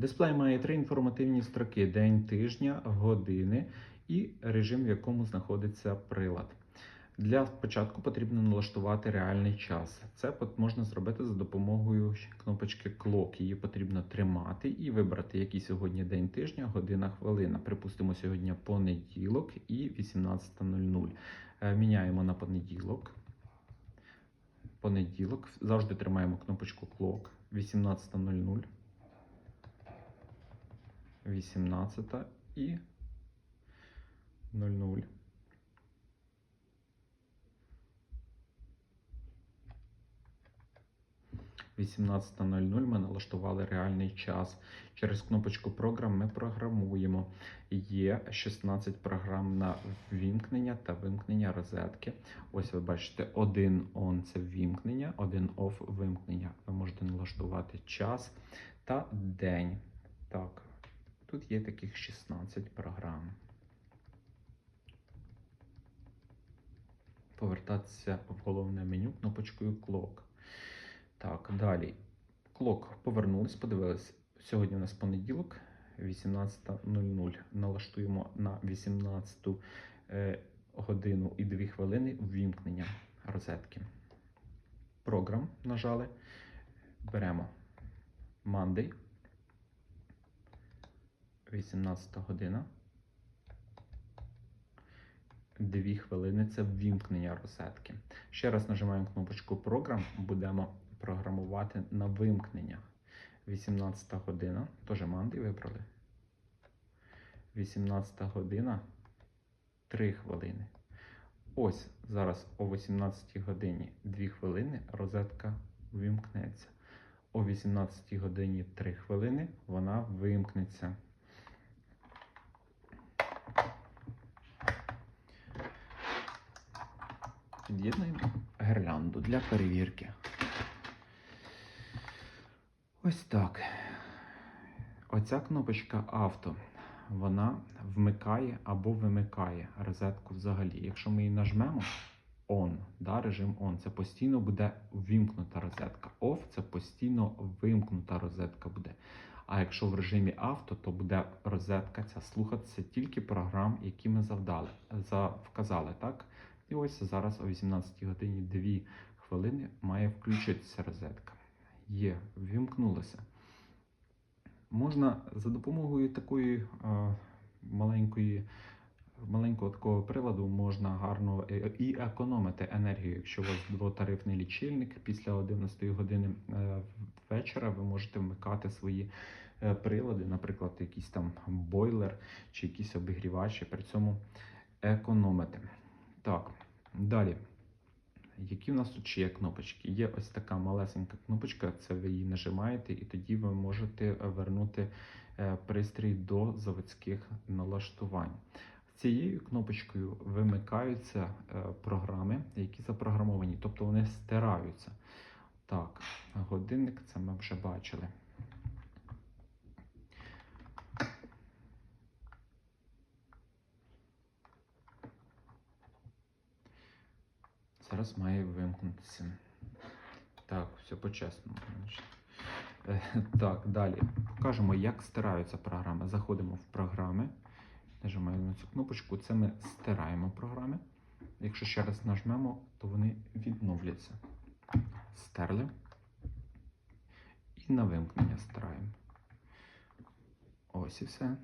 Дисплей має три інформативні строки: день, тижня, години і режим, в якому знаходиться прилад. Для початку потрібно налаштувати реальний час. Це можна зробити за допомогою кнопочки Clock. Її потрібно тримати і вибрати, який сьогодні день тижня, година, хвилина. Припустимо, сьогодні понеділок і 18.00. Е, Міняємо на понеділок. Понеділок. Завжди тримаємо кнопочку Clock. 18.00. 18 і 00. – 18.00 ми налаштували реальний час. Через кнопочку програм ми програмуємо. Є 16 програм на ввімкнення та вимкнення розетки. Ось ви бачите, один on це ввімкнення, один off вимкнення. Ви можете налаштувати час та день. Тут є таких 16 програм. Повертатися в головне меню кнопочкою Clock. Так, далі. Clock повернулись, подивились. Сьогодні у нас понеділок, 18.00. Налаштуємо на 18 е, годину і 2 хвилини ввімкнення розетки. Програм нажали. Беремо Monday. 18 година. 2 хвилини це ввімкнення розетки. Ще раз нажимаємо кнопочку програм, будемо програмувати на вимкнення. 18 година, теж манди вибрали. 18 година 3 хвилини. Ось зараз о 18 годині 2 хвилини розетка вимкнеться. О 18 годині 3 хвилини вона вимкнеться. Під'єднуємо гірлянду для перевірки. Ось так. Оця кнопочка авто, вона вмикає або вимикає розетку взагалі. Якщо ми її нажмемо on, да, режим on, це постійно буде вимкнута розетка. Off це постійно вимкнута розетка буде. А якщо в режимі авто, то буде розетка ця слухатися тільки програм, які ми завдали, за, вказали, так? І ось зараз о 18 годині 2 хвилини має включитися розетка. Є, ввімкнулося. Можна за допомогою такої е, маленької, маленького такого приладу можна гарно е, і економити енергію. Якщо у вас двотарифний лічильник після 11 години е, вечора, ви можете вмикати свої е, прилади, наприклад, якийсь там бойлер чи якісь обігрівачі, при цьому економити. Так, далі. Які в нас тут ще є кнопочки? Є ось така малесенька кнопочка, це ви її нажимаєте, і тоді ви можете вернути е, пристрій до заводських налаштувань. Цією кнопочкою вимикаються е, програми, які запрограмовані, тобто вони стираються. Так, годинник це ми вже бачили. Зараз має вимкнутися. Так, все по-чесному. Е, Так, далі. Покажемо, як стираються програми. Заходимо в програми, нажимаємо на цю кнопочку. Це ми стираємо програми. Якщо ще раз нажмемо, то вони відновляться. Стерли. І на вимкнення стираємо. Ось і все.